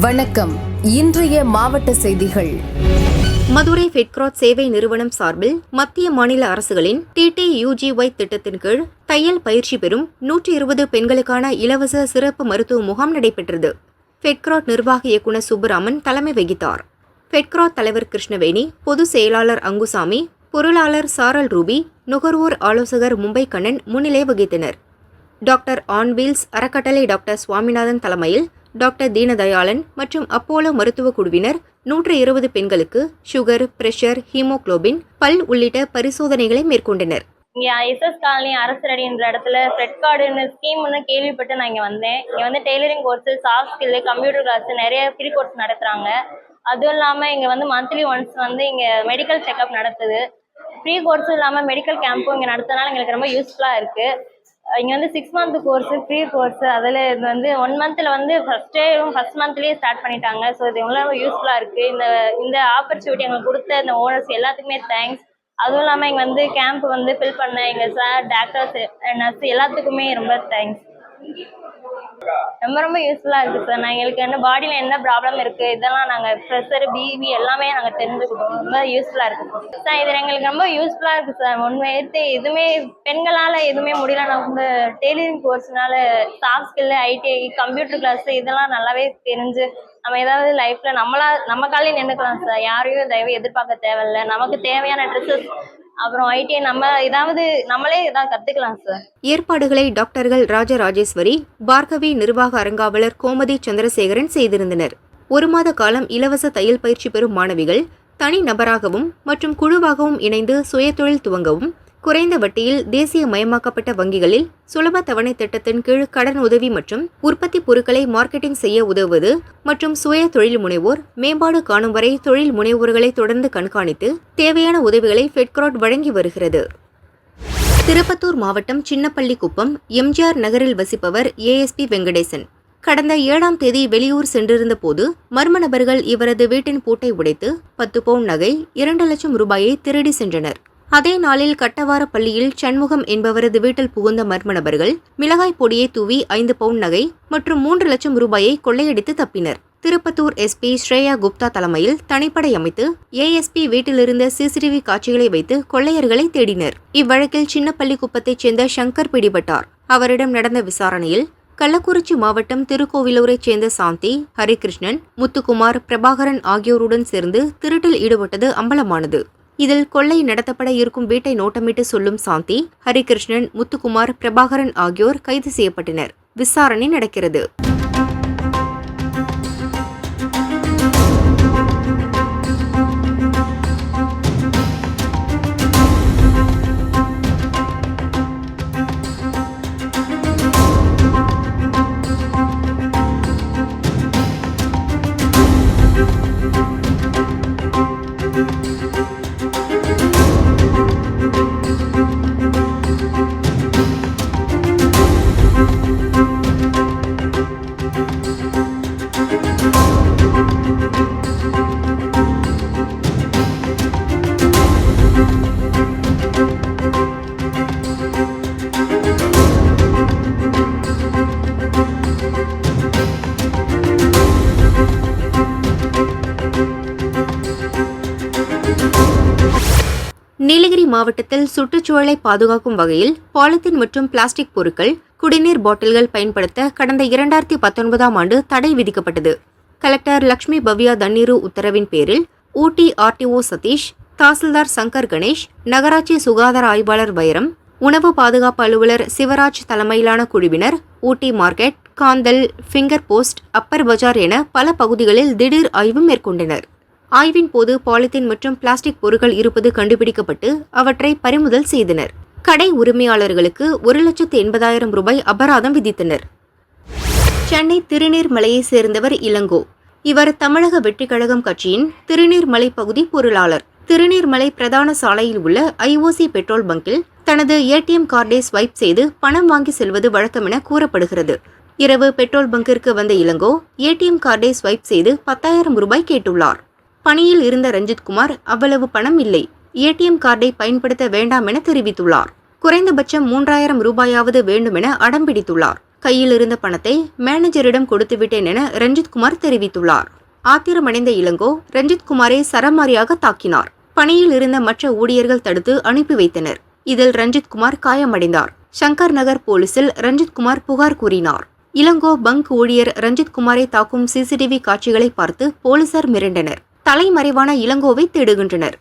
வணக்கம். இன்றைய மாவட்ட செய்திகள். மதுரை ஃபிட்கிராட் சேவை நிறுவனம் சார்பில் மத்திய மாநில அரசுகளின் டிடியூஜிஒய் திட்டத்தின் கீழ் தையல் பயிற்சி பெறும் நூற்றி இருபது பெண்களுக்கான இலவச சிறப்பு மருத்துவ முகாம் நடைபெற்றது. ஃபெட்கிராட் நிர்வாக இயக்குநர் சுப்புராமன் தலைமை வகித்தார். ஃபெட்கிராட் தலைவர் கிருஷ்ணவேணி பொதுச் செயலாளர் அங்குசாமி பொருளாளர் சாரல் ரூபி நுகர்வோர் ஆலோசகர் மும்பை கண்ணன் முன்னிலை வகித்தனர். டாக்டர் ஆன்வீல்ஸ் அறக்கட்டளை டாக்டர் சுவாமிநாதன் தலைமையில் டாக்டர் தீனதயாளன் மற்றும் அப்போலோ மருத்துவ குழுவினர் நூற்று இருபது பெண்களுக்கு சுகர் பிரஷர் ஹீமோகுளோபின் பல் உள்ளிட்ட பரிசோதனைகளை மேற்கொண்டனர். இங்கே எஸ்எஸ் காலனி அரசரடின்ற இடத்துல ஃப்ரெட் கார்டுன்னு ஸ்கீம்னு கேள்விப்பட்டு நான் இங்கே வந்தேன். இங்கே வந்து tailoring course soft skill computer class நிறைய ஃப்ரீ கோர்ஸ் நடத்துகிறாங்க அதுவும் இல்லாமல் இங்கே வந்து மந்த்லி ஒன்ஸ் வந்து இங்கே மெடிக்கல் செக்அப் நடத்துது. ஃப்ரீ கோர்ஸும் இல்லாமல் மெடிக்கல் கேம்ப்பும் இங்கே நடத்துறதுனால எங்களுக்கு ரொம்ப யூஸ்ஃபுல்லாக இருக்குது இங்கே வந்து six month course free course அதில் இது வந்து ஒன் மந்த்தில் வந்து ஃபஸ்ட்டே ஃபஸ்ட் மந்த்லேயே ஸ்டார்ட் பண்ணிட்டாங்க. ஸோ இது எவ்வளோ யூஸ்ஃபுல்லாக இருக்குது இந்த இந்த ஆப்பர்ச்சுனிட்டி எங்களுக்கு கொடுத்த இந்த ஓனர்ஸ் எல்லாத்துக்குமே தேங்க்ஸ் அதுவும் இல்லாமல் இங்கே வந்து கேம்ப் வந்து ஃபில் பண்ண எங்கள் சார் டாக்டர்ஸ் நர்ஸ் எல்லாத்துக்குமே ரொம்ப தேங்க்ஸ் ரொம்ப ரொம்ப யூஸ்ஃபுல்லாக இருக்குது சார் நான் எங்களுக்கு என்ன பாடியில் என்ன ப்ராப்ளம் இருக்குது இதெல்லாம் நாங்கள் ப்ரெஷர் பிபி எல்லாமே நாங்கள் தெரிஞ்சுக்கிட்டோம். ரொம்ப யூஸ்ஃபுல்லாக இருக்குது சார் இது எங்களுக்கு ரொம்ப யூஸ்ஃபுல்லாக இருக்குது சார் உண்மையிட்டு எதுவுமே பெண்களால் எதுவுமே முடியல. நம்ம tailoring கோர்ஸ்னால soft skill ITI computer class இதெல்லாம் நல்லாவே தெரிஞ்சு நம்ம ஏதாவது லைஃப்ல நம்மளா நம்ம காலையில் நின்றுக்கலாம் சார் யாரையும் தயவு எதிர்பார்க்க தேவையில்ல. நமக்கு தேவையான ட்ரெஸ்ஸஸ் அப்புறம் ஐடிஐ நம்ம ஏதாவது நம்மளே ஏதாவது கற்றுக்கலாம் சார் ஏற்பாடுகளை டாக்டர்கள் ராஜராஜேஸ்வரி பார்கவி நிர்வாக அரங்காவலர் கோமதி சந்திரசேகரன் செய்திருந்தனர். ஒரு மாத காலம் இலவச தையல் பயிற்சி பெறும் மாணவிகள் தனி நபராகவும் மற்றும் குழுவாகவும் இணைந்து சுயதொழில் துவங்கவும் குறைந்த வட்டியில் தேசிய மயமாக்கப்பட்ட வங்கிகளில் சுலப தவணை திட்டத்தின் கீழ் கடன் உதவி மற்றும் உற்பத்தி பொருட்களை மார்க்கெட்டிங் செய்ய உதவுவது மற்றும் சுய தொழில் முனைவோர் மேம்பாடு காணும் வரை தொழில் முனைவோர்களை தொடர்ந்து கண்காணித்து தேவையான உதவிகளை ஃபெட்க்ராட் வழங்கி வருகிறது. திருப்பத்தூர் மாவட்டம் சின்னப்பள்ளிக்குப்பம் எம்ஜிஆர் நகரில் வசிப்பவர் ஏஎஸ்பி வெங்கடேசன். கடந்த ஏழாம் தேதி வெளியூர் சென்றிருந்த போது மர்ம நபர்கள் இவரது வீட்டின் பூட்டை உடைத்து பத்து பவுன் நகை இரண்டு லட்சம் ரூபாயை திருடி சென்றனர். அதே நாளில் கட்டவார பள்ளியில் சண்முகம் என்பவரது வீட்டில் புகுந்த மர்ம நபர்கள் மிளகாய் பொடியை தூவி ஐந்து பவுண்ட் நகை மற்றும் மூன்று லட்சம் ரூபாயை கொள்ளையடித்து தப்பினர். திருப்பத்தூர் எஸ்பி ஸ்ரேயா குப்தா தலைமையில் தனிப்படை அமைத்து ஏஎஸ்பி வீட்டிலிருந்த சிசிடிவி காட்சிகளை வைத்து கொள்ளையர்களை தேடினர். இவ்வழக்கில் சின்னப்பள்ளிக்குப்பத்தைச் சேர்ந்த சங்கர் பிடிபட்டார். அவரிடம் நடந்த விசாரணையில் கள்ளக்குறிச்சி மாவட்டம் திருக்கோவிலூரைச் சேர்ந்த சாந்தி ஹரிகிருஷ்ணன் முத்துக்குமார் பிரபாகரன் ஆகியோருடன் சேர்ந்து திருட்டில் ஈடுபட்டது அம்பலமானது. இதில் கொள்ளை நடத்தப்பட இருக்கும் வீட்டை நோட்டமிட்டு சொல்லும் சாந்தி ஹரிகிருஷ்ணன் முத்துக்குமார் பிரபாகரன் ஆகியோர் கைது செய்யப்பட்டனர். விசாரணை நடக்கிறது. மாவட்டத்தில் சுற்றுச்சூழலை பாதுகாக்கும் வகையில் பாலித்தீன் மற்றும் பிளாஸ்டிக் பொருட்கள் குடிநீர் பாட்டில்கள் பயன்படுத்த கடந்த இரண்டாயிரத்தி பத்தொன்பதாம் ஆண்டு தடை விதிக்கப்பட்டது. கலெக்டர் லக்ஷ்மி பவ்யா தண்ணீரு உத்தரவின் பேரில் ஊட்டி ஆர்டிஓ சதீஷ் தாசில்தார் சங்கர் கணேஷ் நகராட்சி சுகாதார ஆய்வாளர் வைரம் உணவு பாதுகாப்பு அலுவலர் சிவராஜ் தலைமையிலான குழுவினர் Ooty market Kandal finger post upper Bazaar என பல பகுதிகளில் திடீர் ஆய்வு மேற்கொண்டனர். ஆய்வின் போது பாலித்தீன் மற்றும் பிளாஸ்டிக் பொருட்கள் இருப்பது கண்டுபிடிக்கப்பட்டு அவற்றை பறிமுதல் செய்தனர். கடை உரிமையாளர்களுக்கு ஒரு லட்சத்து எண்பதாயிரம் ரூபாய் அபராதம் விதித்தனர். சென்னை திருநீர்மலையைச் சேர்ந்தவர் இளங்கோ. இவர் தமிழக வெற்றிக் கழகம் கட்சியின் திருநீர்மலை பகுதி பொருளாளர். திருநீர்மலை பிரதான சாலையில் உள்ள ஐஓசி பெட்ரோல் பங்கில் தனது ஏடிஎம் கார்டை ஸ்வைப் செய்து பணம் வாங்கி செல்வது வழக்கம் என கூறப்படுகிறது. இரவு பெட்ரோல் பங்கிற்கு வந்த இளங்கோ ஏடிஎம் கார்டை ஸ்வைப் செய்து பத்தாயிரம் ரூபாய் கேட்டுள்ளார். பணியில் இருந்த ரஞ்சித்குமார் அவ்வளவு பணம் இல்லை. ஏடிஎம் கார்டை பயன்படுத்த வேண்டாம் என தெரிவித்துள்ளார். குறைந்தபட்சம் மூன்றாயிரம் ரூபாயாவது வேண்டுமென அடம் பிடித்துள்ளார். கையில் இருந்த பணத்தை மேனேஜரிடம் கொடுத்துவிட்டேன் என ரஞ்சித்குமார் தெரிவித்துள்ளார். ஆத்திரமடைந்த இளங்கோ ரஞ்சித்குமாரை சரமாரியாக தாக்கினார். பணியில் இருந்த மற்ற ஊழியர்கள் தடுத்து அனுப்பி வைத்தனர். இதில் ரஞ்சித்குமார் காயமடைந்தார். சங்கர் நகர் போலீசில் ரஞ்சித்குமார் புகார் கூறினார். இளங்கோ பங்க் ஊழியர் ரஞ்சித்குமாரை தாக்கும் சிசிடிவி காட்சிகளை பார்த்து போலீசார் மிரண்டனர். தலைமறைவான இளங்கோவை தேடுகின்றனர்.